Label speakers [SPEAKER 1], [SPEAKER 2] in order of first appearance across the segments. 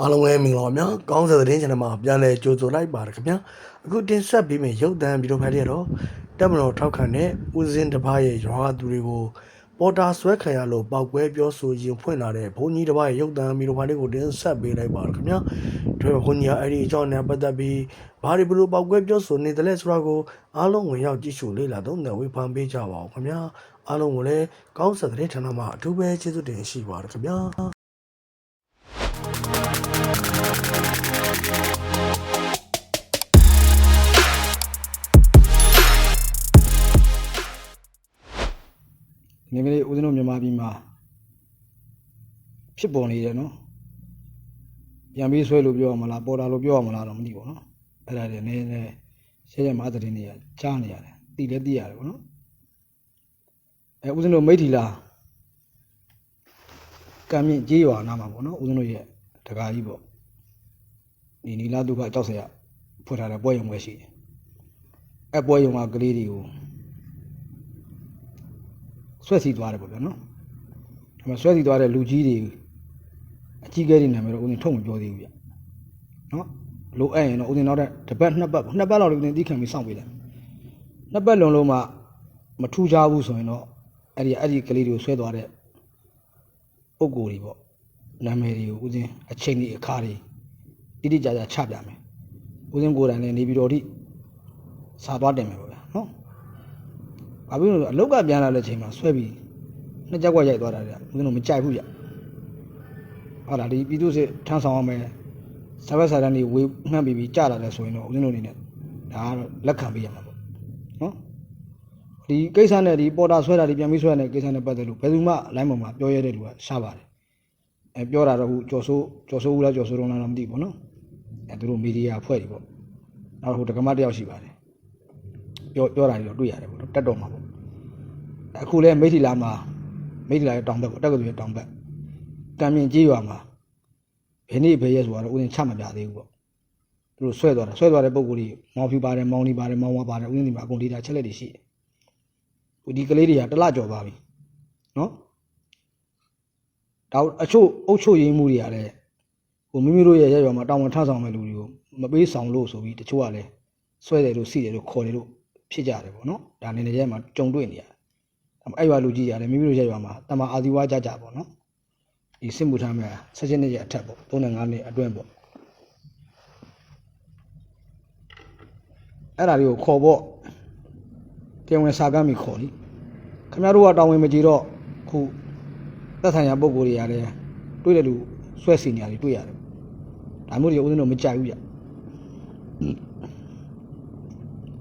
[SPEAKER 1] အားလုံးပဲမင်္ဂလာပါဗျာကောင်းစတဲ့သတင်း channel မှာပြန်လည်ကြိုဆိုလိုက်ပါရခင်ဗျာအခုတင်ဆက်ပေးမယ့်ရုပ်သံဗီဒီယိုဖိုင်လေးကတော့တက်မတော်ထောက်ခံတဲ့ဦးစင်းတစ်ပါးရဲ့ရွာသူတွေကိုပေါ်တာဆွဲခံရလို့ပောက်ကွဲပြောဆိုရင်ဖွင့်လာတဲ့ဘုန်းကြီးတစ်ပါးရဲ့ရုပ်သံဗီဒီယိုဖိုင်လေးကိုတင်ဆက်ပေးလိုက်ပါရခင်ဗျာဒီဘုန်းကြီးကအဲ့ဒီအကြောင်းနဲ့ပတ်သက်ပြီးဘာတွေဘလို့ပောက်ကွဲပြောဆိုနေတယ်လဲဆိုတာကိုအားလုံးဝင်ရောက်ကြည့်ရှုလေ့လာတော့နဲ့ဝေဖန်ပေးကြပါဦးခင်ဗျာအားလုံးကိုလည်းကောင်းစတဲ့သတင်း channel မှာအထူးပဲကျေးဇူးတင်ရှိပါရခင်ဗျာ
[SPEAKER 2] ဒီကလေးဦးဇင်းတို့မြန်မာပြည်မှာဖြစ်ပေါ်နေတယ်နော်ပြန်ပြီးဆွဲလို့ပြောရမလားပေါ်တာလို့ပြောရမလားတော့မသိဘူးနော်အဲ့ဒါတွေနည်းနည်းရှင်းရှင်းမာသတင်းတွေကကြားနေရတယ်သိလည်းသိရတယ်ပေါ့နော်အဲဦးဇင်းတို့မိထီလာကံမြင့်ကြေးရွာနားမှာပေါ့နော်ဦးဇင်းတို့ရဲ့တကာကြီးပေါ့ဒီနီလာဒုက္ခကြောက်စရာဖွင့်ထားတဲ့ပွဲရုံပဲရှိတယ်အဲပွဲရုံကကလေးတွေကို ဆွဲစီသွားတယ်ပေါ့ဗျာနော်ဒါမှဆွဲစီသွားတဲ့လူကြီးတွေအကြီးကဲတွေနာမည်တော့ဦးဇင်းထုတ်မပြောသေးဘူးဗျနော်လိုအဲ့ရင်တော့ဦးဇင်းနောက်တဲ့တစ်ပတ်နှစ်ပတ်ပေါ့နှစ်ပတ်လောက်ဦးဇင်းသိခံပြီးစောင့်ပေးတယ်နှစ်ပတ်လုံးလုံးမှမထူးခြားဘူးဆိုရင်တော့အဲ့ဒီအဲ့ဒီကလေးတွေကိုဆွဲသွားတဲ့ပုံကိုယ်တွေပေါ့နာမည်တွေကိုဦးဇင်းအချိန်ကြီးအခါတွေတိတိကျကျချပြမယ်ဦးဇင်းကိုယ်တိုင်လည်းနေပြီးတော့ဒီစာသွားတင်မယ်ပေါ့ဗျာနော်။ ဘာဖြစ်လို့လဲဆိုအလောက်ကပြန်လာတဲ့အချိန်မှာဆွဲပြီးနှစ်ကြောက်ကရိုက်သွားတာလေ။ဦးဇင်းတို့မကြိုက်ဘူးကြ။ဟုတ်လားဒီပြည်သူစစ်ထမ်းဆောင်အောင်မယ်။စာဘက်စာတန်းတွေဝေနှမ်းပြီးပြီးကြာလာတယ်ဆိုရင်တော့ဦးဇင်းတို့အနေနဲ့ဒါကတော့လက်ခံပေးရမှာပေါ့။နော်။ဒီကိစ္စနဲ့ဒီပေါ်တာဆွဲတာဒီပြန်ပြီးဆွဲတဲ့ကိစ္စနဲ့ပတ်သက်လို့ဘယ်သူမှလိုင်းပေါ်မှာပြောရတဲ့လူကရှားပါတယ်။အဲပြောတာတော့ဟိုကျော်စိုးကျော်စိုးဦးလားကျော်စိုးတုံးလားတော့မသိဘူးပေါ့နော်။အဲသူတို့မီဒီယာဖွဲ့တွေပေါ့။နောက်ဟိုဒကမတယောက်ရှိပါတယ်။ပြောပြောတာတွေတော့တွေ့ရတယ်ပေါ့နော်တက်တော်မှာပေါ့ အခုလဲမိထီလာမှာမိထီလာရဲ့တောင်ဘက်ကိုတက္ကသိုလ်ရဲ့တောင်ဘက်ကံမြင့်ကြီးရွာမှာဘယ်နေ့ဘယ်ရက်ဆိုတော့ဦးဇင်းချမပြသေးဘူးပေါ့သူတို့ဆွဲသွားတာဆွဲသွားတဲ့ပုံကိုယ်ကြီးမောင်ဖြူပါတယ်မောင်နေပါတယ်မောင်ဝါပါတယ်ဦးဇင်းဒီမှာအကုန်ဒေတာချက်လက်တွေရှိတယ်ဟိုဒီကလေးတွေကတစ်လကြော်ပါပြီနော်ဒါအချို့အုပ်ချုပ်ရေးမှုတွေကလည်းဟိုမိမိတို့ရဲ့ရက်ရွာမှာတောင်ဝန်ထဆောင်မဲ့လူတွေကိုမပေးဆောင်လို့ဆိုပြီးတချို့ကလည်းဆွဲတယ်လို့စီတယ်လို့ခေါ်တယ်လို့ဖြစ်ကြတယ်ပေါ့နော်ဒါနေနေရဲမှာကြုံတွေ့နေရတယ် အဲ့ရွာလူကြီးရတယ်မိမိတို့ရဲ့ရွာမှာတမအာဒီဝါကြကြပေါ့နော်ဒီစစ်မှုထမ်းမဲ့ဆက်ချင်းနှစ်ရက်အထက်ပေါ့35နှစ်အတွင်းပေါ့အဲ့ဒါတွေကိုခေါ်ပေါ့တင်ဝင်စာကမ်းပြီးခေါ်လိခင်ဗျားတို့ကတောင်းဝင်မကြည့်တော့ခုသက်ဆိုင်ရာပုံကိုယ်တွေရတယ်တွေ့တဲ့လူဆွဲစီနေရတယ်တွေ့ရတယ်ဒါမျိုးတွေဦးဇင်းတို့မကြိုက်ဘူးကြ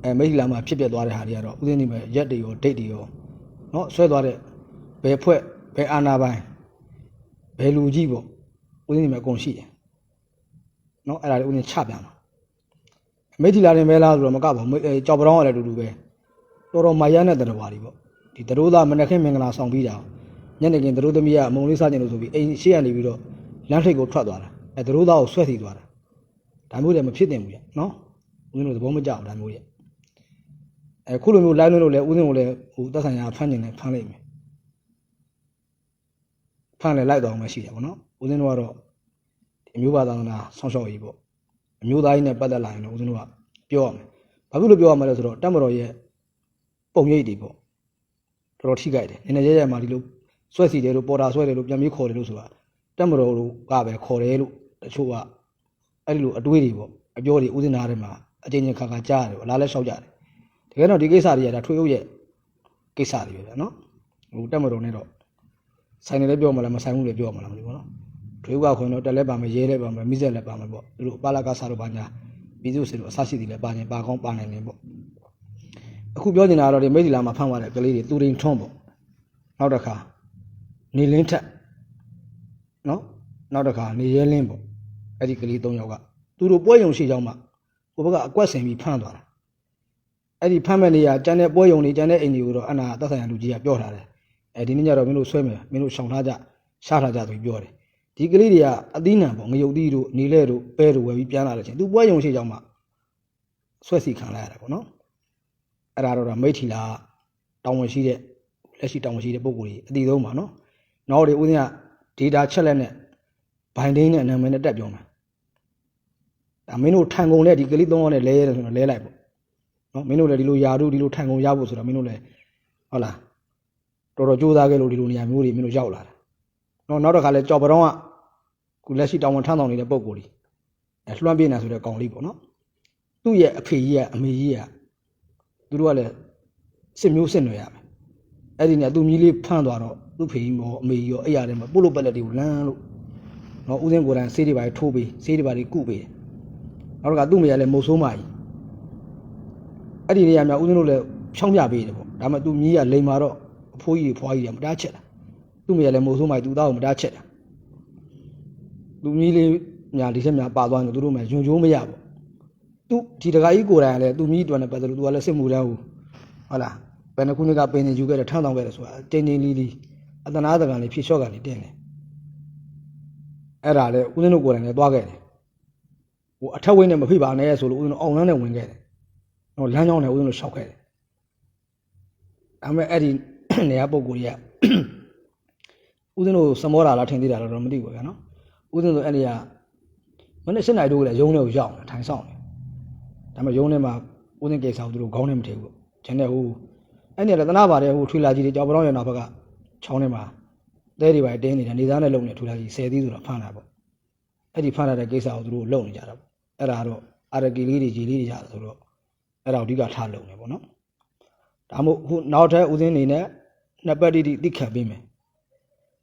[SPEAKER 2] အဲမိတ်လာမှာဖြစ်ပြသွားတဲ့ဟာတွေကတော့ဦးဇင်းနေမဲ့ရက်တွေရောဒိတ်တွေရော နော်ဆွဲသွားတဲ့ဘယ်ဖွဲ့ဘယ်အာဏာပိုင်ဘယ်လူကြီးပေါ့ဦးဇင်းတွေမှာအကုန်ရှိတယ်နော်အဲ့ဒါလေးဦးဇင်းချပြန်တာမိထီလာရင်ပဲလားဆိုတော့မကပါဘူးကြောက်ပရောင်းကလည်းတူတူပဲတော်တော်မာရနဲ့တရဝါတွေပေါ့ဒီတရိုးသားမနှခင်မင်္ဂလာဆောင်ပြီးတာညနေခင်းတရိုးသမီးကမုံလေးစားကျင်လို့ဆိုပြီးအိမ်ရှေ့ကနေပြီးတော့လမ်းထိပ်ကိုထွက်သွားတာအဲတရိုးသားကိုဆွဲစီသွားတာဒါမျိုးလည်းမဖြစ်သင့်ဘူးရနော်ဦးဇင်းတို့သဘောမကျအောင်ဒါမျိုးရဲ့ အဲခုလိုမျိုး live လို့လည်းဦးစင်းကိုလည်းဟိုသက်ဆိုင်ရာဖမ်းနေတယ်ဖမ်းလိုက်မယ်ဖမ်းလဲလိုက်တော့မှရှိတယ်ဗောနော်ဦးစင်းတို့ကတော့ဒီအမျိုးဘာသာနာဆောင်းရှောက်ရေးပေါ့အမျိုးသားကြီးနဲ့ပတ်သက်လာရင်တော့ဦးစင်းတို့ကပြောရမယ်ဘာဖြစ်လို့ပြောရမလဲဆိုတော့တက်မတော်ရဲ့ပုံရိပ်တွေပေါ့တော်တော်ထိကြိုက်တယ်နည်းနည်းရဲရဲမှဒီလိုဆွဲစီတယ်လို့ပေါ်တာဆွဲတယ်လို့ပြန်ပြီးခေါ်တယ်လို့ဆိုတာတက်မတော်လို့ကပဲခေါ်တယ်လို့တချို့ကအဲ့ဒီလိုအတွေးတွေပေါ့အပြောတွေဦးစင်းသားထဲမှာအချင်းချင်းခါခါကြားရတယ်ဗောလားလဲလျှောက်ကြတယ် တကယ်တော့ဒီကိစ္စတွေကဒါထွေအုပ်ရဲ့ကိစ္စတွေပဲဗျာနော်ဟိုတက်မတော်နဲ့တော့ဆိုင်နေလည်းပြောမှလားမဆိုင်ဘူးလည်းပြောမှလားမသိဘူးနော်ထွေအုပ်ကခွင်တော့တက်လဲပါမယ်ရဲလဲပါမယ်မိဆက်လဲပါမယ်ပေါ့သူတို့ပါလာကစားလို့ပါညာပြည်သူစစ်တို့အဆရှိတယ်လဲပါနေပါကောင်းပါနိုင်နေပေါ့အခုပြောနေတာကတော့ဒီမိတ်ဒီလာမှာဖမ်းသွားတဲ့ကလေးတွေသူရင်ထွန်းပေါ့နောက်တစ်ခါနေလင်းထက်နော်နောက်တစ်ခါနေရဲလင်းပေါ့အဲ့ဒီကလေး၃ယောက်ကသူတို့ပွဲရုံရှိကြောင်းမှဟိုဘက်ကအကွက်ဆင်ပြီးဖမ်းသွားတာ အဲ့ဒီဖမ်းမဲ့နေရကျန်တဲ့ပွဲယုံတွေကျန်တဲ့အိမ်တွေကိုတော့အနာသက်ဆိုင်ရာလူကြီးကပြောထားတယ်အဲဒီနေ့ကျတော့မင်းတို့ဆွဲမယ်မင်းတို့ရှောင်ထားကြရှားထားကြဆိုပြီးပြောတယ်ဒီကလေးတွေကအသီးနှံပေါ့ငရုတ်သီးတို့နေလဲတို့ပဲတို့ဝယ်ပြီးပြန်လာတဲ့ချင်းသူပွဲယုံရှိကြောင်းမှဆွဲစီခံလိုက်ရတာပေါ့နော်အဲ့ဒါတော့မိတ်ထီလာတောင်းဝင်ရှိတဲ့လက်ရှိတောင်းဝင်ရှိတဲ့ပုံကိုယ်ကြီးအတီဆုံးပါနော်နောက်တွေဦးဇင်းက data ချက်လက်နဲ့ဘိုင်ဒင်းနဲ့နာမည်နဲ့တက်ပြောမယ်ဒါမင်းတို့ထန်ကုန်နဲ့ဒီကလေးသုံးယောက်နဲ့လဲရတယ်ဆိုတော့လဲလိုက်ပေါ့ နော်မင်းတို့လည်းဒီလိုယာတို့ဒီလိုထန်ကုန်ရဖို့ဆိုတော့မင်းတို့လည်းဟုတ်လားတော်တော်ကြိုးစားခဲ့လို့ဒီလိုနေရာမျိုးတွေမင်းတို့ရောက်လာတာနော်နောက်တစ်ခါလဲကြော်ပတော့ကခုလက်ရှိတောင်ဝန်ထမ်းဆောင်နေတဲ့ပုံကိုယ်ကြီးအဲလွှမ်းပြနေတာဆိုတဲ့ကောင်လေးပေါ့နော်သူ့ရဲ့အဖေကြီးကအမေကြီးကသူတို့ကလည်းစစ်မျိုးစစ်နွယ်ရမယ်အဲ့ဒီနဲ့သူ့မြီးလေးဖမ်းသွားတော့သူ့ဖေကြီးမောအမေကြီးရောအဲ့ရတယ်မှာပုတ်လို့ပက်လက်တွေကိုလမ်းလို့နော်ဦးစင်းကိုယ်တိုင်ဆေးတွေပါထိုးပေးဆေးတွေပါကုပေးတယ်နောက်တစ်ခါသူ့မေကလည်းမုတ်ဆိုးမကြီး အဲ့ဒီနေရာမှာဦးစင်းတို့လည်းဖြောင်းပြပေးတယ်ပေါ့ဒါမှသူ့မြီးကလိန်မာတော့အဖိုးကြီးဖွားကြီးကမတားချက်တာသူ့မေကလည်းမုတ်ဆိုးမကြီးသူ့သားကိုမတားချက်တာသူ့မြီးလေးညာဒီချက်ညာပါသွားရင်သူတို့မှယွန်ကျိုးမရပေါ့သူဒီတခါကြီးကိုယ်တိုင်ကလည်းသူ့မြီးတွန်းနဲ့ပတ်သက်လို့သူကလည်းစစ်မှုတန်းကိုဟုတ်လားဘယ်နှခုနှစ်ကပင်နေယူခဲ့တယ်ထမ်းဆောင်ခဲ့တယ်ဆိုတာတင်းတင်းလေးလေးအတနာတကန်လေးဖြည့်လျှော့ကန်လေးတင်းတယ်အဲ့ဒါလေဦးဇင်းတို့ကိုယ်တိုင်လည်းသွားခဲ့တယ်ဟိုအထက်ဝင်းနဲ့မဖိပါနဲ့ဆိုလို့ဦးဇင်းတို့အောင်လန်းနဲ့ဝင်ခဲ့တယ် တော့လမ်းကြောင်းနဲ့ဦးဇင်းတို့ရှောက်ခဲ့တယ်ဒါပေမဲ့အဲ့ဒီနေရာပုံကိုကြီးကဦးဇင်းတို့စမောတာလားထင်သေးတာလားတော့မသိဘူးဗျာနော်ဦးဇင်းတို့အဲ့ဒီကမနေ့၈နိုင်တို့ကလည်းရုံးထဲကိုရောက်နေထိုင်ဆောင်နေဒါပေမဲ့ရုံးထဲမှာဦးဇင်းကိစ္စကိုသူတို့ခေါင်းထဲမထည့်ဘူးကျန်တဲ့ဟိုအဲ့ဒီကလည်းတနာပါတယ်ဟိုထွေလာကြီးတွေကြောက်ပတော့ရနောက်ဘက်ကချောင်းထဲမှာတဲတွေပါတင်းနေတယ်နေသားနဲ့လုံနေထွေလာကြီး10သီးဆိုတော့ဖမ်းတာပေါ့အဲ့ဒီဖမ်းလာတဲ့ကိစ္စကိုသူတို့လုံနေကြတာပေါ့အဲ့ဒါတော့အာရကီလေးတွေကြီးလေးတွေရတယ်ဆိုတော့ အဲ့ဒါကိုအဓိကထားလုံနေပေါ့နော်ဒါမို့ခုနောက်ထပ်ဦးစင်းနေနဲ့နှစ်ပတ်တိတိတိခတ်ပေးမယ်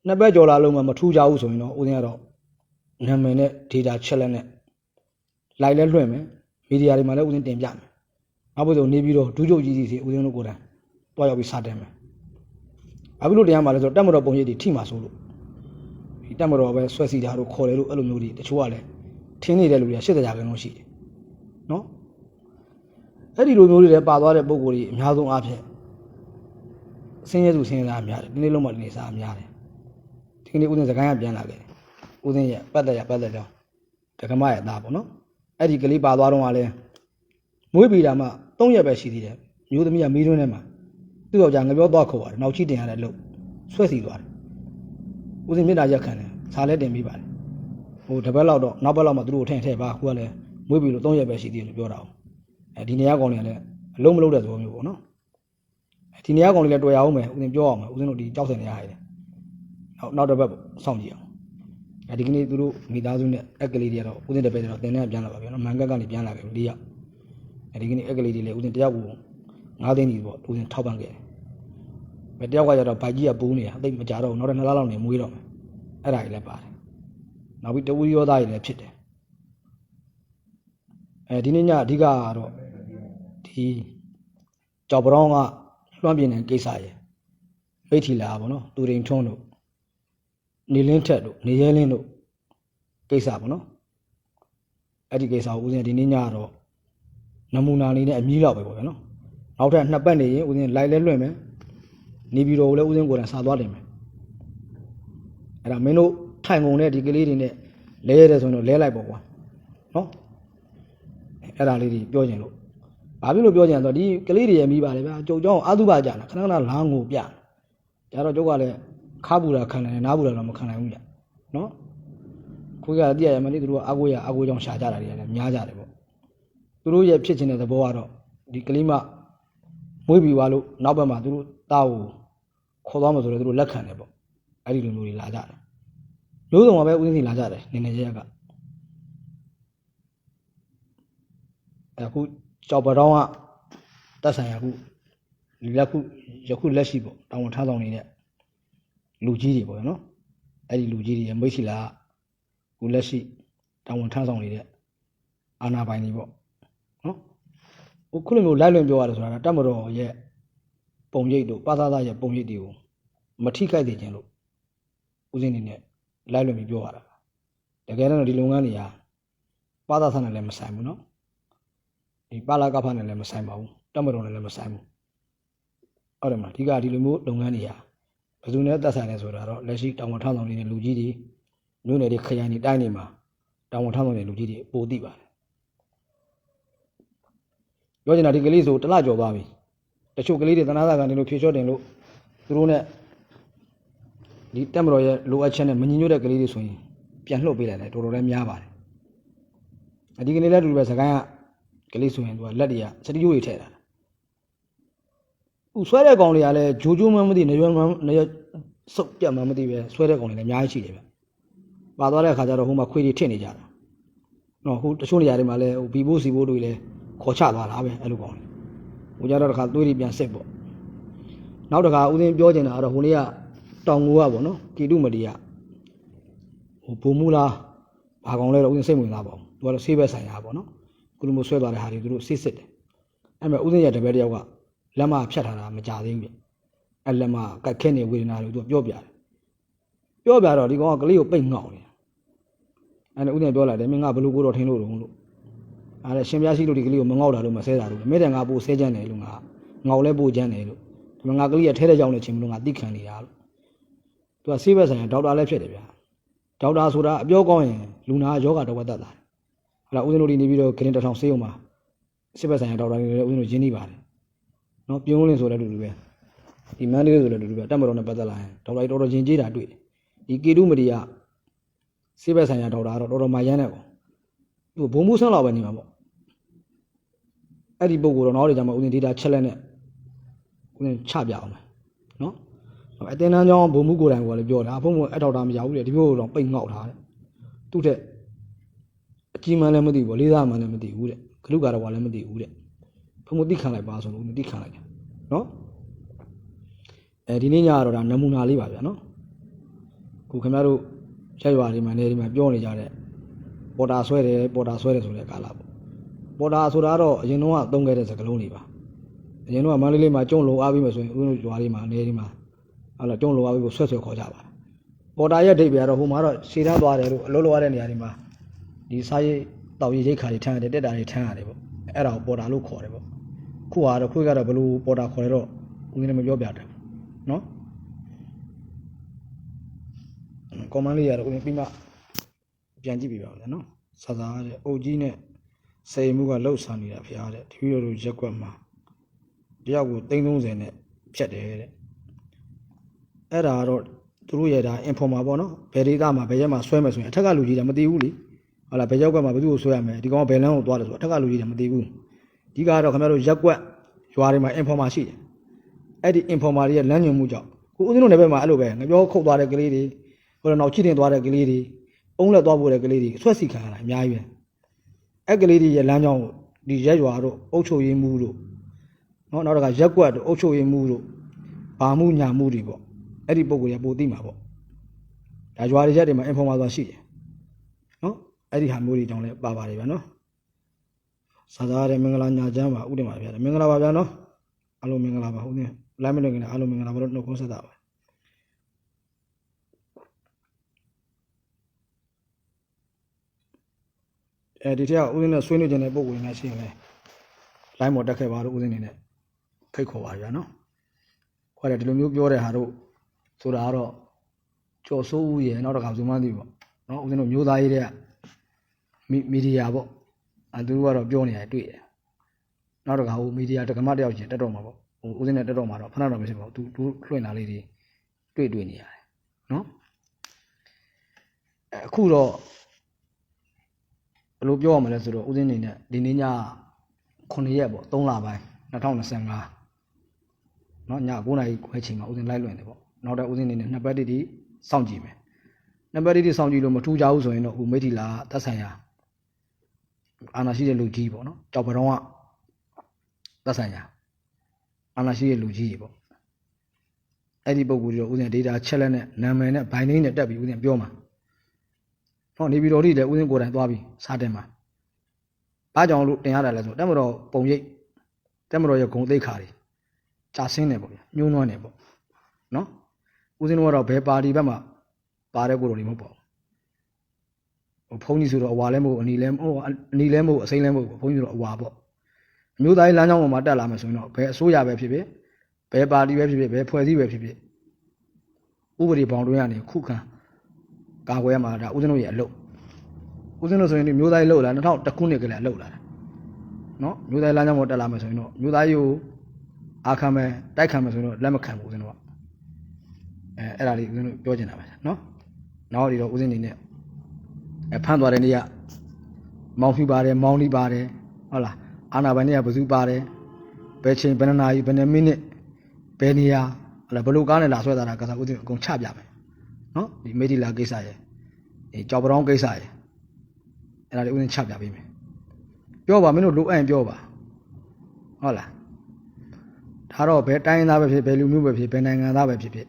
[SPEAKER 2] နှစ်ပတ်ကြော်လာလုံးမှမထူးကြဘူးဆိုရင်တော့ဦးစင်းကတော့နာမည်နဲ့ data ချက်လက်နဲ့လိုက်လဲလွှင့်မယ်မီဒီယာတွေမှာလည်းဦးစင်းတင်ပြမယ်နောက်ပြီးတော့နေပြီးတော့ဒူးချုပ်ကြီးစီစီဦးစင်းတို့ကိုယ်တိုင်တွားရောက်ပြီးစတင်မယ်ဘာဖြစ်လို့တရားမှာလဲဆိုတော့တက်မတော်ပုံရိပ်တွေထိမှာဆိုလို့ဒီတက်မတော်ပဲဆွဲစီတာတို့ခေါ်တယ်လို့အဲ့လိုမျိုးတွေတချို့ကလည်းထင်းနေတဲ့လူတွေက80ရာခိုင်နှုန်းရှိတယ်နော် အဲ့ဒီလိုမျိုးတွေလည်းပါသွားတဲ့ပုံကိုယ်ကြီးအများဆုံးအားဖြင့်ဆင်းရဲသူဆင်းရဲသားများတယ်ဒီနေ့လုံးမှဒီနေ့စားများတယ်ဒီနေ့ဦးစင်းစကိုင်းကပြန်လာခဲ့တယ်ဦးစင်းရဲ့ပတ်သက်ရပတ်သက်ကြောင်းတက္ကမရဲ့သားပေါ့နော်အဲ့ဒီကလေးပါသွားတော့ကလည်းမွေးပြီးတာမှ3ရက်ပဲရှိသေးတယ်မျိုးသမီးကမီးတွင်းထဲမှာသူ့ယောက်ျားငပြောသွားခေါ်ပါတယ်နောက်ချိတင်ရတဲ့လို့ဆွဲစီသွားတယ်ဦးစင်းမျက်နှာရက်ခံတယ်စားလဲတင်ပြီးပါတယ်ဟိုတစ်ပတ်လောက်တော့နောက်ပတ်လောက်မှသူတို့ကိုထည့်ထည့်ပါခုကလည်းမွေးပြီးလို့3ရက်ပဲရှိသေးတယ်လို့ပြောတာအောင် အဲဒီနေရာကောင်တွေကလည်းအလုံးမလုံးတဲ့သဘောမျိုးပေါ့နော်ဒီနေရာကောင်တွေလည်းတွေ့ရအောင်မယ်ဦးစင်းပြောအောင်မယ်ဦးစင်းတို့ဒီကြောက်စင်နေရရတယ်နောက်နောက်တစ်ပတ်စောင့်ကြည့်အောင်အဲဒီကနေ့သူတို့မိသားစုနဲ့အက်ကလေးတွေကတော့ဦးစင်းတပည့်တွေတော့တင်နေပြန်လာပါပြီနော်မန်ကတ်ကနေပြန်လာပြီ၄ယောက်အဲဒီကနေ့အက်ကလေးတွေလည်းဦးစင်းတယောက်ကို9သိန်းကြီးပေါ့ဦးစင်းထောက်ပံ့ခဲ့တယ်ဘယ်တယောက်ကကျတော့ဘိုက်ကြီးကပူးနေတာအသိမကြတော့ဘူးနောက်တဲ့2လလောက်နေမွေးတော့မယ်အဲ့ဒါကြီးလည်းပါတယ်နောက်ပြီးတဝီရောသားကြီးလည်းဖြစ်တယ်အဲဒီနေ့ညအဓိကကတော့ ဒီကြောက်ပရောင်းကလွှမ်းပြင်းတဲ့ကိစ္စရယ်မိထီလာပေါ့နော်သူရင်ထွန်းတို့နေလင်းထက်တို့နေရဲလင်းတို့ကိစ္စပေါ့နော်အဲ့ဒီကိစ္စကိုဦးဇင်းဒီနေ့ညကတော့နမူနာလေးနဲ့အမြည်လောက်ပဲပေါ့ဗျာနော်နောက်ထပ်နှစ်ပတ်နေရင်ဦးဇင်းလိုက်လဲလွှင့်မယ်နေပြီးတော့လည်းဦးဇင်းကိုယ်တိုင်စာသွားတင်မယ်အဲ့ဒါမင်းတို့ထိုင်ကုန်တဲ့ဒီကလေးတွေနဲ့လဲရတယ်ဆိုရင်တော့လဲလိုက်ပေါ့ကွာနော်အဲ့ဒါလေးတွေပြောချင်လို့ ဘာဖြစ်လို့ပြောချင်လဲဆိုတော့ဒီကလေးတွေရဲ့မိပါတယ်ဗျာကြုံကြောင်းအာသုဘကြတာခဏခဏလမ်းကိုပြကြတော့ကျုပ်ကလည်းခါပူတာခံတယ်နားပူတာတော့မခံနိုင်ဘူးညနော်ခွေးကတည့်ရမနေ့သူတို့ကအကိုရအကိုကြောင့်ရှာကြတာတွေလည်းများကြတယ်ပေါ့သူတို့ရဲ့ဖြစ်ချင်တဲ့သဘောကတော့ဒီကလေးမမွေးပြီးသွားလို့နောက်ဘက်မှာသူတို့တားကိုခေါ်သွားမှဆိုတော့သူတို့လက်ခံတယ်ပေါ့အဲ့ဒီလိုမျိုးတွေလာကြတယ်မျိုးစုံမှာပဲဦးစင်းစီလာကြတယ်နည်းနည်းရက်ကအခု ကြောက်ပတောင်းကတက်ဆိုင်ရအခုလက်ခုယခုလက်ရှိပေါ့တောင်းဝန်ထားဆောင်နေတဲ့လူကြီးတွေပေါ့နော်အဲ့ဒီလူကြီးတွေရမိတ်ရှိလားခုလက်ရှိတောင်းဝန်ထားဆောင်နေတဲ့အာနာပိုင်တွေပေါ့နော်ဟိုခုလိုမျိုးလိုက်လွင်ပြောရတယ်ဆိုတာကတတ်မတော်ရဲ့ပုံရိပ်တို့ပါသာသားရဲ့ပုံရိပ်တွေကိုမထိခိုက်သေးခြင်းလို့ဦးစင်းနေနဲ့လိုက်လွင်ပြီးပြောရတာတကယ်တော့ဒီလုပ်ငန်းတွေကပါသာသားနဲ့လည်းမဆိုင်ဘူးနော် ဒီပါလာကဖာနဲ့လည်းမဆိုင်ပါဘူးတတ်မတော်နဲ့လည်းမဆိုင်ဘူးဟုတ်တယ်မလားဒီကဒီလိုမျိုးလုပ်ငန်းတွေကဘယ်သူနဲ့သက်ဆိုင်လဲဆိုတာတော့လက်ရှိတောင်ဝန်ထောင်းဆောင်နေတဲ့လူကြီးတွေမြို့နယ်တွေခရိုင်တွေတိုင်းတွေမှာတောင်ဝန်ထောင်းဆောင်နေတဲ့လူကြီးတွေပိုသိပါတယ်ပြောချင်တာဒီကလေးဆိုတစ်လကျော်သွားပြီတချို့ကလေးတွေသနာသာကနေလို့ဖြေလျှော့တင်လို့သူတို့နဲ့ဒီတက်မတော်ရဲ့လိုအပ်ချက်နဲ့မညီညွတ်တဲ့ကလေးတွေဆိုရင်ပြန်လှုပ်ပေးလိုက်တယ်တော်တော်လေးများပါတယ်အဒီကနေ့လည်းအတူတူပဲစကိုင်းက ကလေးဆိုရင်သူကလက်တွေကစတီယိုတွေထည့်တာဥဆွဲတဲ့ကောင်တွေကလည်းဂျိုဂျိုမှမသိနေရွမှနေရစုပ်ပြတ်မှမသိပဲဆွဲတဲ့ကောင်တွေလည်းအများကြီးရှိတယ်ဗျပါသွားတဲ့အခါကျတော့ဟိုမှာခွေတွေထစ်နေကြတာနော်ဟိုတချို့နေရာတွေမှာလည်းဟိုဘီဘိုးစီဘိုးတွေလည်းခေါ်ချသွားတာပဲအဲ့လိုကောင်တွေဟိုကြတော့တစ်ခါသွေးတွေပြန်စစ်ပေါ့နောက်တစ်ခါဦးသိန်းပြောချင်တာကတော့ဟိုနေ့ကတောင်ငိုကပေါ့နော်ကီတုမတီကဟိုဘုံမူလားဘာကောင်လဲတော့ဦးသိန်းစိတ်ဝင်စားပါဘူးသူကတော့ဆေးဘက်ဆိုင်ရာပေါ့နော် ကုလူမဆွဲသွားတဲ့ဟာတွေသူတို့စစ်စစ်တယ်အဲ့မဲ့ဦးသိန်းရဲ့တပည့်တယောက်ကလက်မဖြတ်ထားတာမကြသေးဘူးပြအဲ့လက်မကတ်ခဲနေဝေဒနာတွေသူကပြောပြတယ်ပြောပြတော့ဒီကောင်ကကလေးကိုပိတ်ငေါ့တယ်အဲ့ဒါဦးသိန်းပြောလာတယ်မင်းကဘလူကိုတော့ထင်းလို့တော့လို့အဲ့ဒါရှင်ပြားရှိလို့ဒီကလေးကိုမငေါ့တာလို့မဆဲတာလို့မိတဲ့ငါပို့ဆဲကြမ်းတယ်လို့ငါငေါ့လဲပို့ကြမ်းတယ်လို့ဒီမှာငါကလေးကထဲတဲ့ကြောင်နဲ့ချင်းမလို့ငါတိခံနေတာလို့သူကဆေးဘက်ဆိုင်ရာဒေါက်တာလည်းဖြစ်တယ်ဗျာဒေါက်တာဆိုတာအပြောကောင်းရင်လူနာယောဂတော့ဝတ်တတ်တာ ဟလာဦးဇင်းတို့ဒီနေပြီးတော့ဂရင်တစ်ထောင်ဆေးုံမှာဆေးဘက်ဆိုင်ရာဒေါက်တာတွေလည်းဦးဇင်းတို့ရင်းနှီးပါတယ်နော်ပြုံးလင်းဆိုလည်းတူတူပဲဒီမန်လေးဆိုလည်းတူတူပဲတက်မတော်နဲ့ပတ်သက်လာရင်ဒေါက်တာကြီးတော်တော်ရင်းကြီးတာတွေ့တယ်ဒီကေတုမတီကဆေးဘက်ဆိုင်ရာဒေါက်တာကတော့တော်တော်မာရမ်းတယ်ပေါ့သူဘုံမှုဆန်းလောက်ပဲနေမှာပေါ့အဲ့ဒီပုံကတော့နောက်တွေကျမှဦးဇင်းဒေတာချက်လက်နဲ့ဦးဇင်းချပြအောင်မယ်နော်အတင်းတန်းကြောင်းဘုံမှုကိုယ်တိုင်ကလည်းပြောတာဘုံမှုအဲ့ဒေါက်တာမရဘူးလေဒီမျိုးတော့ပိတ်ငေါက်ထားတယ်သူ့တဲ့ အကြီးမှန်းလည်းမသိဘူးလေးစားမှန်းလည်းမသိဘူးတဲ့ဂလုကာတော့လည်းမသိဘူးတဲ့ဘုံမှုတိခံလိုက်ပါဆိုလို့တိခံလိုက်တယ်နော်အဲဒီနေ့ညကတော့ဒါနမူနာလေးပါဗျာနော်ခုခင်ဗျားတို့ရက်ရွာတွေမှာနေတွေမှာပြောနေကြတဲ့ပေါ်တာဆွဲတယ်ပေါ်တာဆွဲတယ်ဆိုတဲ့ကာလပေါ့ပေါ်တာဆိုတာတော့အရင်တော့ကသုံးခဲ့တဲ့စကားလုံးတွေပါအရင်တော့ကမန္တလေးမှာကျုံလုံအားပြီးမှဆိုရင်ဦးတို့ရွာတွေမှာနေတွေမှာဟုတ်လားကျုံလုံအားပြီးကိုဆွဲဆွဲခေါ်ကြပါပေါ်တာရဲ့ဒိတ်ပြကတော့ဟိုမှာတော့ရှည်တန်းသွားတယ်လို့အလုပ်လုပ်ရတဲ့နေရာတွေမှာ ဒီစားရိတ်တောက်ရိတ်ရိတ်ခါတွေထမ်းရတယ်တက်တာတွေထမ်းရတယ်ပေါ့အဲ့ဒါကိုပေါ်တာလို့ခေါ်တယ်ပေါ့ခုကတော့ခွေးကတော့ဘယ်လိုပေါ်တာခေါ်ရတော့ဦးနေမပြောပြတယ်နော်ကွန်မန့်လေးရတော့ဦးနေပြီးမှပြန်ကြည့်ပြပါဦးနော်စာစာတဲ့အုတ်ကြီးနဲ့စေမှုကလှုပ်ဆောင်နေတာဖရားတဲ့တပည့်တော်တို့ရက်ကွက်မှာတယောက်ကို330နဲ့ဖြတ်တယ်တဲ့အဲ့ဒါကတော့သူတို့ရဲ့ဒါ informer ပေါ့နော်ဘယ်ဒေတာမှာဘယ်ရက်မှာဆွဲမယ်ဆိုရင်အထက်ကလူကြီးတာမသိဘူးလေ ဟုတ်လားဘယ်ရောက်ကမှဘယ်သူ့ကိုဆွဲရမယ်ဒီကောင်ကဘယ်လမ်းကိုသွားတယ်ဆိုအထက်ကလူကြီးတာမသိဘူးဒီကတော့ခင်ဗျားတို့ရက်ကွက်ရွာတွေမှာ informer ရှိတယ်အဲ့ဒီ informer တွေရဲ့လမ်းညွှန်မှုကြောင့်ကိုဦးဇင်းတို့နယ်ဘက်မှာအဲ့လိုပဲငပြောခုတ်သွားတဲ့ကလေးတွေဟိုတော့နောက်ချစ်တင်သွားတဲ့ကလေးတွေအုံးလက်သွားဖို့တဲ့ကလေးတွေအဆွတ်စီခံရတာအများကြီးပဲအဲ့ကလေးတွေရဲ့လမ်းကြောင်းကိုဒီရက်ရွာတို့အုပ်ချုပ်ရေးမှုတို့နော်နောက်တစ်ခါရက်ကွက်တို့အုပ်ချုပ်ရေးမှုတို့ဘာမှုညာမှုတွေပေါ့အဲ့ဒီပုံကိုရပိုသိမှာပေါ့ဒါရွာတွေရက်တွေမှာ informer သွားရှိတယ်နော် အဲ့ဒီဟာမျိုးတွေတောင်းလဲပါပါတယ်ဗျာနော်စာသားတဲ့မင်္ဂလာညာချမ်းပါဥတ္တမဗျာမင်္ဂလာပါဗျာနော်အားလုံးမင်္ဂလာပါဟုတ်တယ်လိုင်းမလို့ကနေအားလုံးမင်္ဂလာပါလို့နှုတ်ခွန်းဆက်တာပါအဲဒီထက်ဦးစင်းနဲ့ဆွေးနွေးခြင်းတဲ့ပုံကိုလည်းရှိရင်လည်းလိုင်းမော်တက်ခဲ့ပါလို့ဦးစင်းနေနဲ့ဖိတ်ခေါ်ပါဗျာနော်ခေါ်တယ်ဒီလိုမျိုးပြောတဲ့ဟာတို့ဆိုတာကတော့ကြော်စိုးဦးရဲ့နောက်တစ်ခါဇုံမသိပေါ့နော်ဦးစင်းတို့မျိုးသားရေးတဲ့ မီဒီယာပေါ့အဲသူတို့ကတော့ပြောနေရတယ်တွေ့တယ်နောက်တစ်ခါဟိုမီဒီယာတက္ကမတယောက်ချင်းတက်တော့မှာပေါ့ဟိုဦးစင်းနဲ့တက်တော့မှာတော့ဖဏတော့မရှိပါဘူးသူသူလွှင့်တာလေးတွေတွေ့တွေ့နေရတယ်နော်အဲအခုတော့ဘယ်လိုပြောရမလဲဆိုတော့ဦးစင်းနေနဲ့ဒီနေ့ည9ရက်ပေါ့3လပိုင်း2025နော်ည9နာရီခွဲချိန်မှာဦးစင်းလိုက်လွှင့်တယ်ပေါ့နောက်တော့ဦးစင်းနေနဲ့နှစ်ပတ်တိတိစောင့်ကြည့်မယ်နှစ်ပတ်တိတိစောင့်ကြည့်လို့မထူးကြဘူးဆိုရင်တော့ဟိုမိထီလာသက်ဆိုင်ရာ အာနာရှိတဲ့လူကြီးပေါ့နော်ကြောက်ပတော်ကသက်ဆိုင်ရာအာနာရှိတဲ့လူကြီးကြီးပေါ့အဲ့ဒီပုံကူတွေတော့ဦးစင်း data ချက်လက်နဲ့နာမည်နဲ့ binding နဲ့တက်ပြီးဦးစင်းပြောမှာဟောနေပြီးတော့ဒီလည်းဦးစင်းကိုယ်တိုင်သွားပြီးစားတယ်မှာဘာကြောင့်လို့တင်ရတာလဲဆိုတက်မတော်ပုံရိပ်တက်မတော်ရဲ့ဂုံသိက္ခာတွေကြာဆင်းတယ်ပေါ့ဗျညှိုးနှွမ်းတယ်ပေါ့နော်ဦးစင်းတို့ကတော့ဘယ်ပါတီဘက်မှာပါတဲ့ကိုယ်တော်တွေမဟုတ်ပါဘူးဟို ဖုန်းကြီးဆိုတော့အဝါလဲမဟုတ်အနီလဲမဟုတ်အနီလဲမဟုတ်အစိမ်းလဲမဟုတ်ဘုန်းကြီးဆိုတော့အဝါပေါ့အမျိုးသားရေးလမ်းကြောင်းပေါ်မှာတက်လာမယ်ဆိုရင်တော့ဘယ်အစိုးရပဲဖြစ်ဖြစ်ဘယ်ပါတီပဲဖြစ်ဖြစ်ဘယ်ဖွဲ့စည်းပဲဖြစ်ဖြစ်ဥပဒေဘောင်တွင်းကနေခုခံကာကွယ်ရမှာဒါဦးဇင်းတို့ရဲ့အလုပ်ဦးဇင်းတို့ဆိုရင်ဒီမျိုးသားရေးလှုပ်လာ2000ခုနှစ်ကလေးလှုပ်လာတာနော်မျိုးသားရေးလမ်းကြောင်းပေါ်တက်လာမယ်ဆိုရင်တော့မျိုးသားရေးကိုအာခံမယ်တိုက်ခံမယ်ဆိုရင်တော့လက်မခံဘူးဦးဇင်းတို့ကအဲအဲ့ဒါလေးဦးဇင်းတို့ပြောချင်တာပဲနော်နောက်ဒီတော့ဦးဇင်းအနေနဲ့ အဲဖမ်းသွားတဲ့နေ့ကမောင်ဖြူပါတယ်မောင်လီပါတယ်ဟုတ်လားအာနာပိုင်တွေကဘယ်သူပါတယ်ဘယ်ချိန်ဘယ်နှစ်နာရီဘယ်နှစ်မိနစ်ဘယ်နေရာဟုတ်လားဘယ်လိုကားနဲ့လာဆွဲတာလဲကစားဦးသိန်းအကုန်ချပြမယ်နော်ဒီမေဒီလာကိစ္စရယ်ဒီကြောက်ပတောင်းကိစ္စရယ်အဲ့ဒါလေးဦးသိန်းချပြပေးမယ်ပြောပါမင်းတို့လိုအပ်ရင်ပြောပါဟုတ်လားဒါတော့ဘယ်တိုင်းသားပဲဖြစ်ဘယ်လူမျိုးပဲဖြစ်ဘယ်နိုင်ငံသားပဲဖြစ်ဖြစ်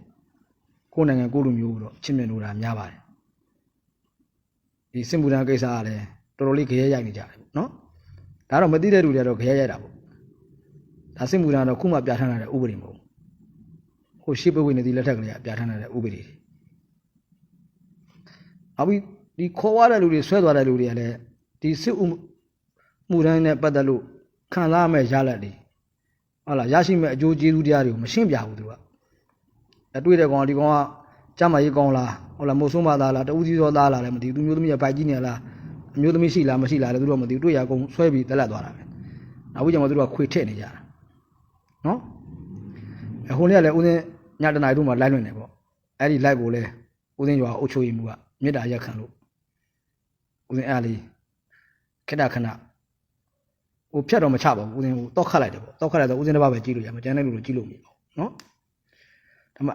[SPEAKER 2] ကိုယ်နိုင်ငံကိုယ်လူမျိုးကိုတော့ချစ်မြတ်လို့တာများပါတယ် ဒီစင်ပူဒန်ကိစ္စကလည်းတော်တော်လေးခရဲရိုက်နေကြတယ်ပေါ့နော်ဒါတော့မသိတဲ့လူတွေကတော့ခရဲရိုက်တာပေါ့ဒါစင်ပူဒန်တော့ခုမှပြဋ္ဌာန်းလာတဲ့ဥပဒေမဟုတ်ဘူးဟိုရှေ့ဘဝနေဒီလက်ထက်ကလေးကပြဋ္ဌာန်းလာတဲ့ဥပဒေတွေနောက်ပြီးဒီခေါ်ရတဲ့လူတွေဆွဲသွားတဲ့လူတွေကလည်းဒီစစ်ဥမှုတိုင်းနဲ့ပတ်သက်လို့ခံစားရမယ့်ရလဒ်တွေဟုတ်လားရရှိမဲ့အကျိုးကျေးဇူးတရားတွေကိုမရှင်းပြဘူးသူကအတွေ့တဲ့ကောင်ကဒီကောင်က ကြမ်းမာရေးကောင်းလားဟုတ်လားမို့ဆုံးမသားလားတူးစီစောသားလားလည်းမသိဘူးသူမျိုးသမီးကဘိုက်ကြီးနေလားအမျိုးသမီးရှိလားမရှိလားလည်းသူတို့ကမသိဘူးတွေ့ရအကုန်ဆွဲပြီးတက်လက်သွားတာပဲနောက်ပြီးကျမှသူတို့ကခွေထည့်နေကြတာနော်အဟိုနေ့ကလည်းဦးစင်းညတနာရီတို့မှလိုက်လွင်နေပေါ့အဲ့ဒီလိုက်ကိုလည်းဦးစင်းရွာအုတ်ချိုရီမူကမေတ္တာရက်ခံလို့ဦးစင်းအဲ့လေးခဏခဏဟိုဖြတ်တော့မချပါဘူးဦးစင်းဟိုတောက်ခတ်လိုက်တယ်ပေါ့တောက်ခတ်လိုက်တော့ဦးစင်းတစ်ပါးပဲကြည့်လို့ရမှာကျန်တဲ့လူတွေကြည့်လို့မရဘူးနော်ဒါမှ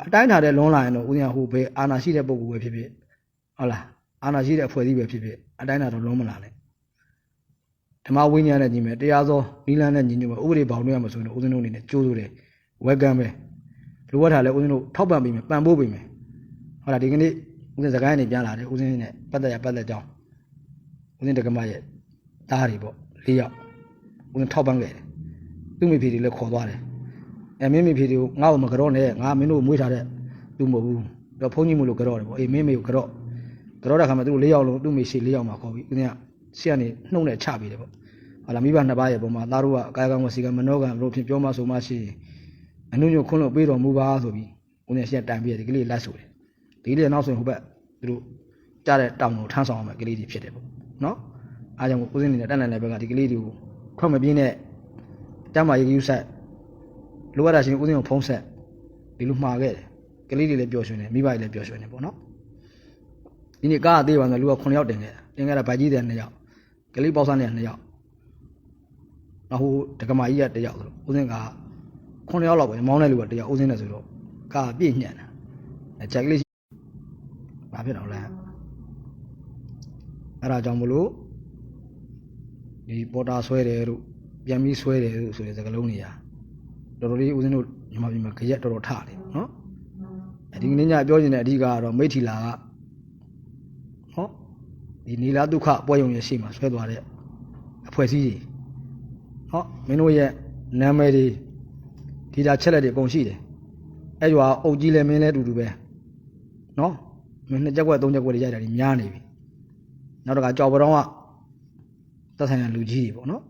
[SPEAKER 2] အတိုင်းထားတဲ့လွန်လာရင်တော့ဦးဇင်းကဟိုဘယ်အာနာရှိတဲ့ပုံကူပဲဖြစ်ဖြစ်ဟုတ်လားအာနာရှိတဲ့အဖွဲ့အစည်းပဲဖြစ်ဖြစ်အတိုင်းထားတော့လွန်မလာနဲ့ဓမ္မဝိညာဉ်နဲ့ညီမယ်တရားသောနီလန်းနဲ့ညီညွတ်မယ်ဥပဒေပေါင်းလို့ရမှာဆိုရင်ဦးဇင်းတို့အနေနဲ့ကြိုးစိုးတယ်ဝက်ကမ်းပဲလိုအပ်တာလဲဦးဇင်းတို့ထောက်ပံ့ပေးမယ်ပံ့ပိုးပေးမယ်ဟုတ်လားဒီကနေ့ဦးဇင်းစကိုင်းကနေပြန်လာတယ်ဦးဇင်းနဲ့ပတ်သက်ရပတ်သက်ကြောင်းဦးဇင်းတက္ကမရဲ့တားတွေပေါ့၄ယောက်ဦးဇင်းထောက်ပံ့ခဲ့တယ်သူ့မိဖေတွေလည်းခေါ်သွားတယ် အဲမင်းမေဖေတွေကိုငါ့ကိုမကြော့နဲ့ငါမင်းတို့မွေးထားတဲ့သူမဟုတ်ဘူးတော့ဖုန်းကြီးမလို့ကြော့တယ်ပေါ့အေးမင်းမေကိုကြော့ကြော့တဲ့ခါမှာသူတို့၄ယောက်လုံးသူ့မေရှေ၄ယောက်မှာခေါ်ပြီးဦးဇင်းကဆရာနေနှုတ်နဲ့ချပေးတယ်ပေါ့ဟာလာမိဘနှစ်ပါးရဲ့ပုံမှာသားတို့ကကာယကံဝစီကံမနောကံတို့ဖြင့်ပြောမှဆိုမှရှိအနုညွတ်ခွန်းလို့ပေးတော်မူပါဆိုပြီးဦးဇင်းရှက်တိုင်ပြတယ်ဒီကလေးလက်ဆိုတယ်ဒီကလေးနောက်ဆိုရင်ဟိုဘက်သူတို့ကြားတဲ့တောင်ကိုထမ်းဆောင်အောင်မယ်ကလေးတွေဖြစ်တယ်ပေါ့နော်အားကြောင့်ဦးဇင်းနေနဲ့တက်နိုင်တဲ့ဘက်ကဒီကလေးတွေကိုထွက်မပြင်းနဲ့တမ်းမာရေးယူဆက် လိုအပ်တာရှင်ဦးစင်းကိုဖုံးဆက်ဒီလိုမှားခဲ့တယ်ကလေးတွေလည်းပျော်ရွှင်တယ်မိဘတွေလည်းပျော်ရွှင်တယ်ပေါ့နော်ဒီနေ့ကားအသေးပါဆိုလူက9ယောက်တင်ခဲ့တယ်တင်ခဲ့တာဗိုက်ကြီးတဲ့2ယောက်ကလေးပေါက်စားတဲ့2ယောက်နောက်ဟိုဒကမာကြီးက1ယောက်ဆိုတော့ဦးစင်းက9ယောက်လောက်ပဲမောင်းတဲ့လူက1ယောက်ဦးစင်းနဲ့ဆိုတော့ကားပြည့်ညံ့တာအဲဂျက်ကလေးဘာဖြစ်တော့လဲအဲ့ဒါကြောင့်မလို့ဒီပေါ်တာဆွဲတယ်တို့ပြန်ပြီးဆွဲတယ်တို့ဆိုတဲ့စကားလုံးတွေရာ တော်တော်လေးဦးဇင်းတို့မြန်မာပြည်မှာကြရက်တော်တော်ထတယ်နော်အဲဒီနေ့ညပြောချင်တဲ့အဓိကကတော့မိထီလာကနော်ဒီနီလာဒုက္ခပွဲရုံရဲ့ရှေ့မှာဆွဲသွားတဲ့အဖွဲ့အစည်းတွေနော်မင်းတို့ရဲ့နာမည်တွေဒီတာချက်လက်တွေအကုန်ရှိတယ်အဲ့ဒီကအုပ်ကြီးလည်းမင်းလည်းအတူတူပဲနော်မင်းနှစ်ချက်ကွက်သုံးချက်ကွက်တွေရိုက်တာဒီများနေပြီနောက်တစ်ခါကြော်ပတောင်းကသက်ဆိုင်တဲ့လူကြီးတွေပေါ့နော်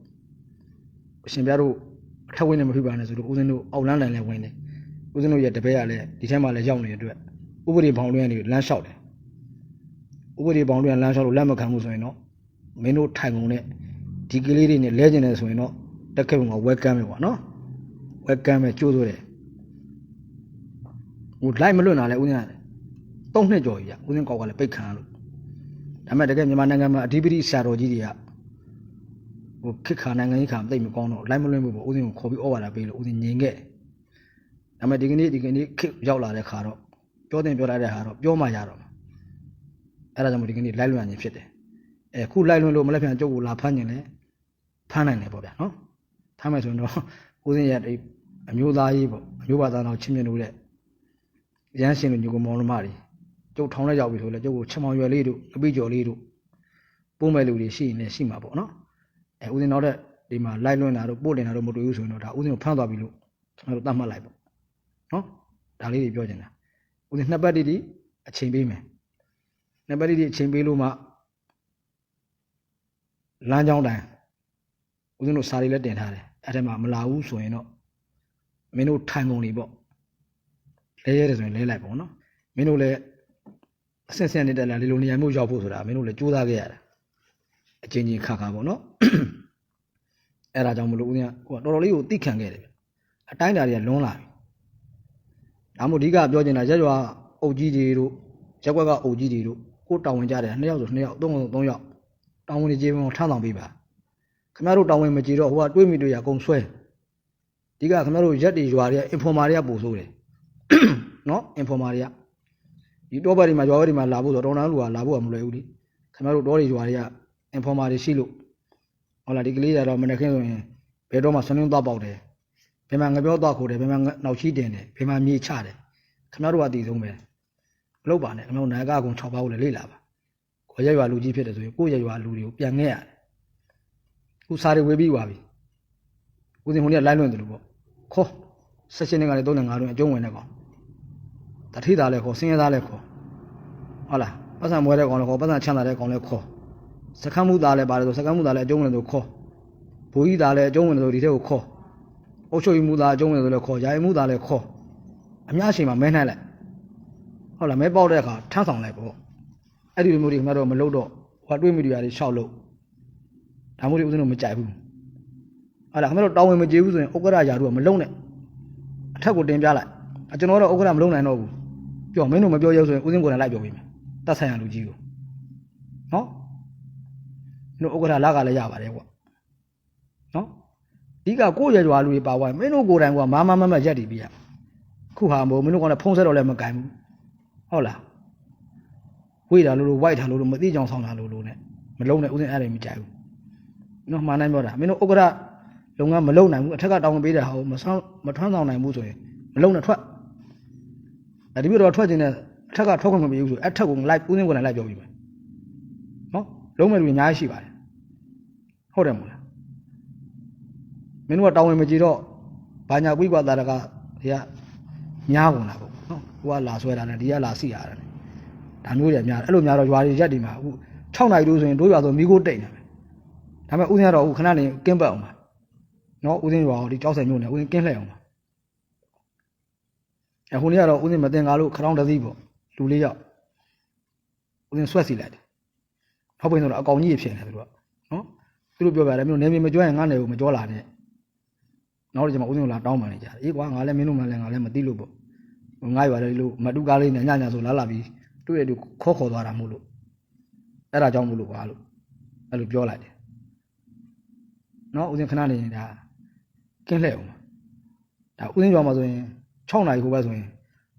[SPEAKER 2] အရှင်ပြတို့အ ထက်ဝင်းနဲ့မဖြစ်ပါနဲ့ဆိုတော့ဦးဇင်းတို့အောက်လန်းလန်လည်းဝင်တယ်ဦးဇင်းတို့ရဲ့တပည့်ကလည်းဒီထဲမှာလည်းရောက်နေတဲ့အတွက်ဥပဒေဘောင်လွှဲနေလမ်းလျှောက်တယ်ဥပဒေဘောင်လွှဲလမ်းလျှောက်လို့လက်မခံဘူးဆိုရင်တော့မင်းတို့ထိုင်ကုန်နဲ့ဒီကလေးတွေနဲ့လဲကျင်တယ်ဆိုရင်တော့တက်ခဲ့ပုံကဝက်ကမ်းပဲပေါ့နော်ဝက်ကမ်းပဲကြိုးစိုးတယ်ဟိုလိုက်မလွတ်လာလဲဦးဇင်းကသုံးနှစ်ကျော်ကြီးကဦးဇင်းကောက်ကလည်းပိတ်ခံရလို့ဒါပေမဲ့တကယ်မြန်မာနိုင်ငံမှာအဓိပတိဆရာတော်ကြီးတွေက ဟိုခစ်ခါနိုင်ငံကြီးခါတိတ်မကောင်းတော့လိုက်မလွှင့်ဘူးပေါ့ဦးစင်းကိုခေါ်ပြီးဩဝါဒပေးလို့ဦးစင်းညင်ခဲ့ဒါပေမဲ့ဒီကနေ့ဒီကနေ့ခစ်ရောက်လာတဲ့ခါတော့ပြောတင်ပြောလိုက်တဲ့ခါတော့ပြောမှရတော့မှာအဲ့ဒါကြောင့်မို့ဒီကနေ့လိုက်လွှင့်ခြင်းဖြစ်တယ်အဲခုလိုက်လွှင့်လို့မလက်ပြန်ကျုပ်ကိုလာဖမ်းခြင်းလဲဖမ်းနိုင်တယ်ပေါ့ဗျာနော်ဖမ်းမယ်ဆိုရင်တော့ဦးစင်းရဲ့ဒီအမျိုးသားကြီးပေါ့အမျိုးဘာသာတော်ချင်းမြင်လို့တဲ့ရမ်းရှင်လူညကိုမောင်နှမတွေကျုပ်ထောင်းလိုက်ရောက်ပြီဆိုလဲကျုပ်ကိုချက်မောင်ရွယ်လေးတို့အပိကျော်လေးတို့ပုံးမဲ့လူတွေရှိရင်လည်းရှိမှာပေါ့နော် အဲဦးဇင်းနောက်တဲ့ဒီမှာလိုက်လွှင့်တာတို့ပို့တင်တာတို့မတွေ့ဘူးဆိုရင်တော့ဒါဦးဇင်းကိုဖမ်းသွားပြီလို့ကျွန်တော်တို့သတ်မှတ်လိုက်ပေါ့နော်ဒါလေးတွေပြောချင်တာဦးဇင်းနှစ်ပတ်တိတိအချိန်ပေးမယ်နှစ်ပတ်တိတိအချိန်ပေးလို့မှလမ်းကြောင်းတိုင်းဦးဇင်းတို့စာရီလည်းတင်ထားတယ်အဲ့ထဲမှာမလာဘူးဆိုရင်တော့မင်းတို့ထိုင်ကုန်နေပေါ့လဲရတယ်ဆိုရင်လဲလိုက်ပေါ့နော်မင်းတို့လည်းအဆင့်ဆင့်နေတဲ့လာဒီလိုနေရာမျိုးရောက်ဖို့ဆိုတာမင်းတို့လည်းကြိုးစားခဲ့ရတာ အချင်းချင်းခါခါပေါ့နော်အဲ့ဒါကြောင့်မလို့ဦးဇင်းကဟိုကတော်တော်လေးကိုတိခံခဲ့တယ်ဗျအတိုင်းဓာတွေကလွန်းလာပြီဒါမှမဟုတ်အဓိကပြောချင်တာရက်ရွာအုပ်ကြီးတွေတို့ရက်ကွက်ကအုပ်ကြီးတွေတို့ကိုတောင်းဝင်ကြတယ်နှစ်ယောက်ဆိုနှစ်ယောက်သုံးယောက်ဆိုသုံးယောက်တောင်းဝင်ကြီးပုံထမ်းဆောင်ပေးပါခင်ဗျားတို့တောင်းဝင်မကြည့်တော့ဟိုကတွေးမိတွေ့ရအကုန်ဆွဲဒီကခင်ဗျားတို့ရက်တွေရွာတွေက informer တွေကပို့ဆိုးတယ်နော် informer တွေကဒီတော့ဘက်တွေမှာရွာဘက်တွေမှာလာဖို့ဆိုတော့တောင်းတန်းလူကလာဖို့ကမလွယ်ဘူးလေခင်ဗျားတို့တောတွေရွာတွေက informer တွေရှိလို့ဟုတ်လားဒီကလေးကတော့မနေ့ကဆိုရင်ဘယ်တော့မှဆွနှင်းသွားပေါက်တယ်ဘယ်မှာငပြောသွားခိုးတယ်ဘယ်မှာနောက်ချီတင်တယ်ဘယ်မှာမြေချတယ်ခင်ဗျားတို့ကတည်ဆုံးပဲမလုပ်ပါနဲ့ခင်ဗျားတို့နာယကအကုန်6ပါးကိုလည်းလေ့လာပါကိုရရွာလူကြီးဖြစ်တယ်ဆိုရင်ကိုရရွာလူတွေကိုပြန်ခဲ့ရတယ်ခုစားတွေဝေးပြီးသွားပြီဦးစင်ဟိုနေ့ကလိုင်းလွင့်တယ်လို့ပေါ့ခေါ်ဆက်ရှင်တွေကလည်း3နဲ့5တွင်အကျုံးဝင်တဲ့ကောင်တထိသားလည်းခေါ်ဆင်းရဲသားလည်းခေါ်ဟုတ်လားပတ်စံမွဲတဲ့ကောင်လည်းခေါ်ပတ်စံချမ်းသာတဲ့ကောင်လည်းခေါ် စကမ်းမှုသားလည်းပါတယ်ဆိုစကမ်းမှုသားလည်းအကျုံးဝင်တယ်ဆိုခေါ်ဘူကြီးသားလည်းအကျုံးဝင်တယ်ဆိုဒီထက်ကိုခေါ်အုတ်ချုပ်မှုသားအကျုံးဝင်တယ်ဆိုလည်းခေါ်ယာယီမှုသားလည်းခေါ်အများရှိမှမဲနှိုက်လိုက်ဟုတ်လားမဲပေါက်တဲ့အခါထမ်းဆောင်လိုက်ပေါ့အဲ့ဒီလိုမျိုးတွေခင်ဗျားတို့မလုပ်တော့ဟိုတွေးမိတွေရတယ်ရှောက်လို့ဒါမျိုးတွေဦးဇင်းတို့မကြိုက်ဘူးဟုတ်လားခင်ဗျားတို့တောင်းဝင်မကြေဘူးဆိုရင်ဥက္ကရာယာတို့ကမလုံနဲ့အထက်ကိုတင်ပြလိုက်အကျွန်တော်တော့ဥက္ကရာမလုံနိုင်တော့ဘူးပြောမင်းတို့မပြောရဘူးဆိုရင်ဦးဇင်းကိုယ်တိုင်လိုက်ပြောပေးမယ်တတ်ဆိုင်ရလူကြီးကိုနော် မင်းတို့ဥက္ကရာလာကလည်းရပါတယ်ကွာနော်ဒီကကိုယ့်ရဲ့ရွာလူတွေပါသွားရင်မင်းတို့ကိုယ်တိုင်ကမာမမမရက်တည်ပြရခုဟာမို့မင်းတို့ကလည်းဖုံးဆက်တော့လည်းမကင်ဘူးဟုတ်လားဝိတာလို့လို့ဝိုက်တာလို့လို့မသိကြအောင်ဆောင်တာလို့လို့ ਨੇ မလုံးနဲ့ဦးဇင်းအဲ့ဒါမကြိုက်ဘူးနော်မှားနိုင်ပြောတာမင်းတို့ဥက္ကရာလုပ်ငန်းမလုပ်နိုင်ဘူးအထက်ကတောင်းဝင်ပေးတဲ့ဟာကိုမဆောင်မထွန်းဆောင်နိုင်ဘူးဆိုရင်မလုံးနဲ့ထွက်အဲ့ဒီပြတော့ထွက်ခြင်းနဲ့အထက်ကထွက်ခွင့်မပေးဘူးဆိုအထက်ကိုလိုက်ဦးစင်းကိုလည်းလိုက်ပြောပြီးမယ်နော် လုံးမဲ့လူအများကြီးရှိပါတယ်ဟုတ်တယ်မို့လားမင်းတို့ကတောင်းဝင်မကြည့်တော့ဘာညာကွိကွာတာတကဒီကများကုန်တာပေါ့နော်ကိုကလာဆွဲတာနဲ့ဒီကလာစီရတာနဲ့ဒါမျိုးတွေများတယ်အဲ့လိုများတော့ရွာတွေရက်ဒီမှာအခု6နိုင်လို့ဆိုရင်တို့ရွာဆိုမိကိုတိတ်နေတယ်ဒါပေမဲ့ဦးစင်းကတော့အခုခဏနေကင်းပတ်အောင်ပါနော်ဦးစင်းရွာကိုဒီကြောက်ဆိုင်မျိုးနဲ့ဦးစင်းကင်းလှည့်အောင်ပါအခုနေ့ကတော့ဦးစင်းမတင်ကားလို့ခရောင်းတစ်စီးပေါ့လူလေးယောက်ဦးစင်းဆွက်စီလိုက်တယ် နောက်ပိုင်းတော့အကောင်ကြီးဖြစ်နေတယ်သူကနော်သူတို့ပြောပြတယ်မင်းတို့နေမြေမကြွရင်ငါ့နယ်ကိုမကြောလာနဲ့နောက်တော့ကျွန်မဦးစင်းကိုလာတောင်းပန်နေကြတယ်အေးကွာငါလည်းမင်းတို့မှလည်းငါလည်းမသိလို့ပေါ့ငါရွာလည်းလို့မတူကားလေးနဲ့ညညဆိုလာလာပြီးတွေ့ရတူခေါ်ခေါ်သွားတာမို့လို့အဲ့ဒါကြောင့်မို့လို့ကွာလို့အဲ့လိုပြောလိုက်တယ်နော်ဦးစင်းခဏနေနေတာကင်းလှည့်အောင်ဒါဦးစင်းရွာမှာဆိုရင်6နိုင်ဟိုဘက်ဆိုရင်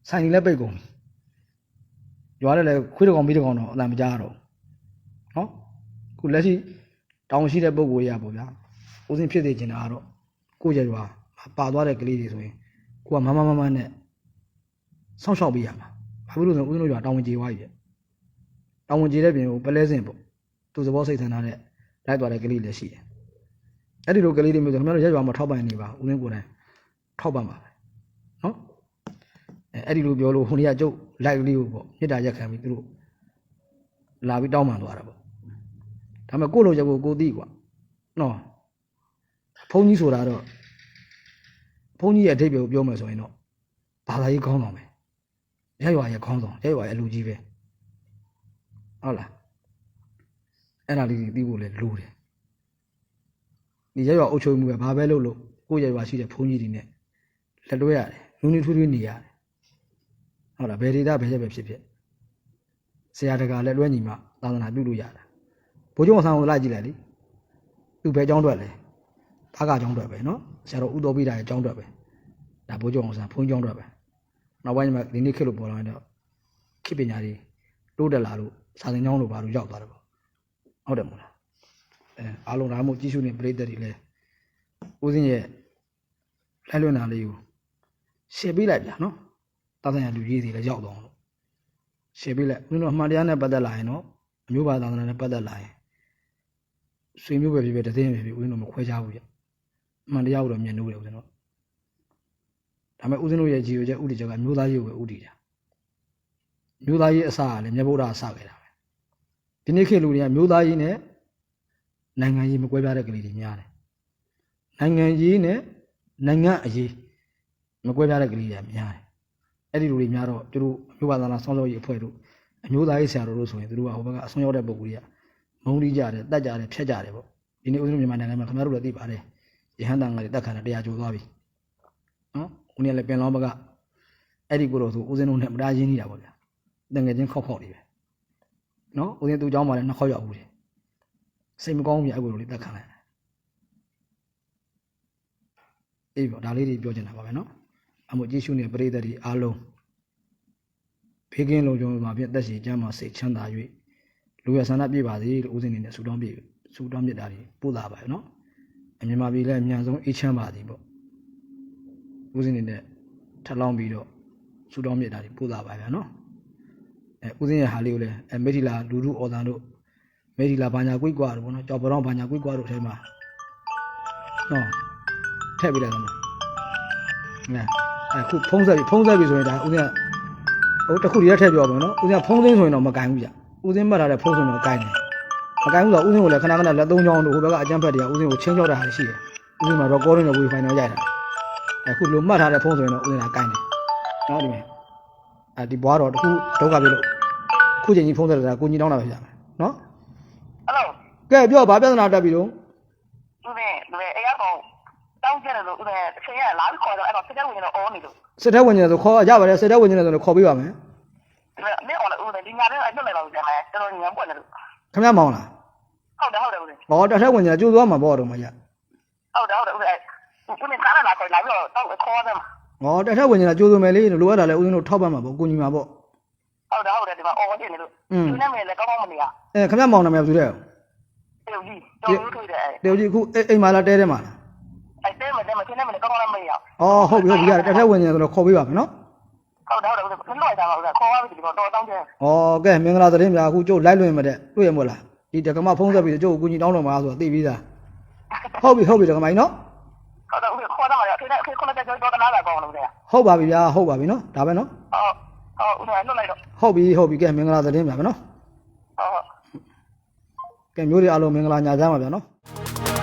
[SPEAKER 2] ဆိုင်ကြီးလည်းပိတ်ကုန်ပြီရွာလည်းလည်းခွေးတကောင်မိတကောင်တော့အတန်မကြားတော့နော် ခုလက်ရှိတောင်းရှိတဲ့ပုံကိုရပါဗျာဦးစင်းဖြစ်နေကျင်တာကတော့ကိုယ့်ရဲ့ရွာပါသွားတဲ့ကလေးတွေဆိုရင်ကိုကမမမမနဲ့စောင့်ရှောက်ပေးရမှာဘာဖြစ်လို့လဲဆိုဦးစင်းတို့ရွာတောင်းဝင်ကြေသွားပြီတောင်းဝင်ကြေတဲ့ပြင်ကိုပလဲစင်ပေါ့သူသဘောစိတ်ဆန္ဒနဲ့လိုက်သွားတဲ့ကလေးလည်းရှိတယ်အဲ့ဒီလိုကလေးတွေမျိုးဆိုခင်ဗျားတို့ရက်ရွာမှာထောက်ပံ့နေပါဦးစင်းကိုယ်တိုင်ထောက်ပံ့ပါပဲနော်အဲအဲ့ဒီလိုပြောလို့ဟိုနေ့ကကျုပ်လိုက်ကလေးကိုပေါ့မြစ်တာရက်ခံပြီးသူတို့လာပြီးတောင်းပန်သွားတာပေါ့ ဒါပေမဲ့ကိုယ့်လိုချက်ကိုကိုသိကွာနော်ဘုန်းကြီးဆိုတာတော့ဘုန်းကြီးရဲ့အဓိပ္ပာယ်ကိုပြောမယ်ဆိုရင်တော့ဘာသာရေးခေါင်းဆောင်ပဲရက်ရွာရဲ့ခေါင်းဆောင်ရက်ရွာရဲ့အလူကြီးပဲဟုတ်လားအဲ့ဒါလေးသိဖို့လဲလိုတယ်ဒီရက်ရွာအုပ်ချုပ်မှုပဲဘာပဲလုပ်လို့ကိုယ့်ရက်ရွာရှိတဲ့ဘုန်းကြီးတွေနဲ့လက်တွဲရတယ်လူနေထွေးထွေးနေရတယ်ဟုတ်လားဘယ်ဒေတာဘယ်ရက်ပဲဖြစ်ဖြစ်ဆရာတကာလက်တွဲညီမသာသနာပြုလို့ရတာ ဘိုးကျောင်းဆန်းကိုလိုက်ကြည့်လိုက်လေသူဘယ်ကျောင်းတွက်လဲဘာကကျောင်းတွက်ပဲနော်ဆရာတော်ဥတော်ပိတာရဲ့ကျောင်းတွက်ပဲဒါဘိုးကျောင်းဆန်းဘုန်းကျောင်းတွက်ပဲနောက်ပိုင်းမှာဒီနေ့ခေတ်လို့ပေါ်လာတော့ခေတ်ပညာတွေတိုးတက်လာလို့စာသင်ကျောင်းလို့ဘာလို့ရောက်သွားတယ်ပေါ့ဟုတ်တယ်မို့လားအဲအားလုံးဒါမှမဟုတ်ကြီးစုနေပြိတ္တတွေလည်းဦးစင်းရဲ့လိုက်လွင်တာလေးကိုရှယ်ပေးလိုက်ဗျာနော်တာသနာလူကြီးတွေလည်းရောက်တော့လို့ရှယ်ပေးလိုက်ဦးဇင်းတို့အမှန်တရားနဲ့ပတ်သက်လာရင်တော့အမျိုးဘာသာသနာနဲ့ပတ်သက်လာရင် ဆွေမျိုးပဲဖြစ်ဖြစ်တသိန်းပဲဖြစ်ဖြစ်ဦးဇင်းတို့မခွဲခြားဘူးဗျအမှန်တရားကိုတော့မြင်လို့တယ်ဦးဇင်းတို့ဒါပေမဲ့ဦးဇင်းတို့ရဲ့ကြည်ရွယ်ချက်ဥတီချက်ကမျိုးသားရေးကိုပဲဥတီတာမျိုးသားရေးအစကလည်းမြတ်ဗုဒ္ဓအစခဲ့တာပဲဒီနေ့ခေတ်လူတွေကမျိုးသားရေးနဲ့နိုင်ငံရေးမကွဲပြားတဲ့ကလေးတွေများတယ်နိုင်ငံရေးနဲ့နိုင်ငံအရေးမကွဲပြားတဲ့ကလေးတွေများတယ်အဲ့ဒီလူတွေများတော့သူတို့မြို့ပါသာနာဆောင်းစောရေးအဖွဲ့တို့အမျိုးသားရေးဆရာတော်တို့ဆိုရင်သူတို့ကဟိုဘက်ကအဆုံးရောက်တဲ့ပုံကူတွေက မုံတီးကြတယ်တက်ကြတယ်ဖြတ်ကြတယ်ပေါ့ဒီနေ့ဦးဇင်းမြန်မာနိုင်ငံမှာခင်ဗျားတို့လည်းသိပါတယ်ရဟန်းတန်ကလေးတက်ခံတယ်တရားကျော်သွားပြီနော်ဦးနေလည်းပင်လောဘကအဲ့ဒီကိုတော့ဆိုဦးဇင်းတို့နဲ့မတားရင်းနေတာပေါ့ဗျာတငယ်ချင်းခောက်ခောက်နေပဲ နော်ဦးဇင်းသူ့เจ้าမှာလည်းနှစ်ခေါက်ရောက်ဘူးတယ်စိတ်မကောင်းဘူးပြအကူလိုလေးတက်ခံလိုက်အေးပေါ့ဒါလေးတွေပြောချင်တာပါပဲနော်အမှုကျေးဇူးနဲ့ပရိသတ်တွေအားလုံးဘေးကင်းလုံခြုံမှာဖြင့်တက်ရှိကျမ်းမှာစိတ်ချမ်းသာ၍ လူရဆန္ဒပြည့်ပါစေလို့ဦးဇင်းနေနဲ့ဆုတောင်းပြဆုတောင်းမြတ်တာတွေပို့လာပါရနော်အမြင်မှာပြည်လည်းအမြန်ဆုံးအေးချမ်းပါစေပေါ့ဦးဇင်းနေနဲ့ထပ်လောင်းပြီးတော့ဆုတောင်းမြတ်တာတွေပို့လာပါဗျာနော်အဲဦးစင်းရဲ့ဟာလေးကိုလည်းအဲမေဒီလာလူလူအော်တန်တို့မေဒီလာဘာညာကွိတ်ကွာတို့ဘောနော်ကြောက်ပရောင်းဘာညာကွိတ်ကွာတို့အဲမှာနော်ထည့်ပြလိုက်တော့နော်နဲအခုဖုံးဆက်ပြီဖုံးဆက်ပြီဆိုရင်ဒါဦးစင်းကဟိုတစ်ခုတည်းထည့်ပြောပါမယ်နော်ဦးစင်းကဖုံးသိမ်းဆိုရင်တော့မကင်ဘူးကြ ဦးစင်းမှတ်ထားတဲ့ဖုံးဆိုရင်တော့ကင်တယ်မကင်ဘူးဆိုတော့ဦးစင်းကိုလည်းခဏခဏလက်သုံးချောင်းတို့ဟိုဘက်ကအကြမ်းဖက်တွေကဦးစင်းကိုချင်းချောက်တာဟာရှိတယ်ဦးစင်းမှာ recording နဲ့ wifi နဲ့ရိုက်တာအခုလိုမှတ်ထားတဲ့ဖုံးဆိုရင်တော့ဦးစင်းကကင်တယ်နော်ဒီမဲ့အဲဒီဘွားတော့တခုဒုက္ခပြလို့ခုချိန်ကြီးဖုန်းဆက်တာကိုကြီးတောင်းတာပဲကြာမယ်နော်
[SPEAKER 3] ဟယ်လို
[SPEAKER 2] ကဲပြောဘာပြဿနာတက်ပြီတော့
[SPEAKER 3] ဦးမင်းလူအဲ့ရကောင်တောင်းကြတယ်လို့ဦးမင်းအချိန်ရလာပြီးခေါ်တော့အဲ့တော့စက်တဲ့ဝင်တော့အော်နေလို့
[SPEAKER 2] စစ်ထဲဝင်နေတယ်ဆိုခေါ်ရပါတယ်စစ်ထဲဝင်နေတယ်ဆိုတော့ခေါ်ပေးပါမယ်
[SPEAKER 3] ဒီ မင်းအော်လည်းဦးမင်းဒီညာလေးအဲ့လွတ်လိုက်ပါဦးကျန်တယ်တော်တော်ညံပွက်နေလို့
[SPEAKER 2] ခင်ဗျားမောင်းလား
[SPEAKER 3] ဟုတ်တယ်ဟုတ်တယ်ဦးမင်း
[SPEAKER 2] ဟောတစ်ထက်ဝင်နေတယ်ကြိုးသွားမှာပေါ့တော့မရ
[SPEAKER 3] ဟုတ်တယ်ဟုတ်တယ်ဦးမင်းဦးမင်းကားလာခေါ်လာပြီးတော့တောက်ခေါ်တယ်
[SPEAKER 2] ဟောတစ်ထက်ဝင်နေတာကြိုးစုံမယ်လေးလိုအပ်တာလဲဦးဇင်းတို့ထောက်ပံ့မှာပေါ့ကိုကြီးမှာပေါ့
[SPEAKER 3] ဟုတ်တယ်ဟုတ်တယ်ဒီမှာအော်နေလို့ဒီနေ့မင်းလည်းကောင်းကောင်းမနေရ
[SPEAKER 2] အဲခင်ဗျားမောင်းနာမည်ဘယ်သူလဲ
[SPEAKER 3] တေဦးကြီးတော်ဦးထွေးတယ်အဲ့
[SPEAKER 2] တေကြီးအခုအိမ်မှာလားတဲတဲမှာလား
[SPEAKER 3] အဲ့တဲမတဲမချင်းနေမကောင်းကောင်းမနေရ
[SPEAKER 2] အော်ဟုတ်ပြီဟုတ်ပြီရတယ်တစ်ထက်ဝင်နေတယ်ဆိုတော့ခေါ်ပေးပါမယ်နော်
[SPEAKER 3] ဟုတ်တယ်ဟုတ်တယ်မလွှဲတာပါဦးခေါ်ရပြီဒီတော့တောင်းကြတယ်
[SPEAKER 2] ဩကဲမင်္ဂလာသတင်းများအခုကျုပ်လိုက်လွင်မတဲ့တွေ့ရမို့လားဒီတက္ကမဖုံးဆက်ပြီးကျုပ်ကိုကြီးတောင်းတော့မှာဆိုတော့သိပြီးသားဟုတ်ပြီဟုတ်ပြီတက္ကမကြီးနော်
[SPEAKER 3] ဟုတ်တယ်ဦးခေါ်တော့တယ်အဖေနဲ့အဖေခုနကကြောတော့တနာလာကောင်းလို့တဲ့
[SPEAKER 2] ဟုတ်ပါပြီဗျာဟုတ်ပါပြီနော်ဒါပဲနော်
[SPEAKER 3] ဟုတ်ဟုတ်ဦးလွှတ်လိုက်တော့
[SPEAKER 2] ဟုတ်ပြီဟုတ်ပြီကဲမင်္ဂလာသတင်းများပဲနော်
[SPEAKER 3] ဟုတ်
[SPEAKER 2] ကဲမျိုးတွေအားလုံးမင်္ဂလာညချမ်းပါဗျာနော်
[SPEAKER 3] ဟုတ်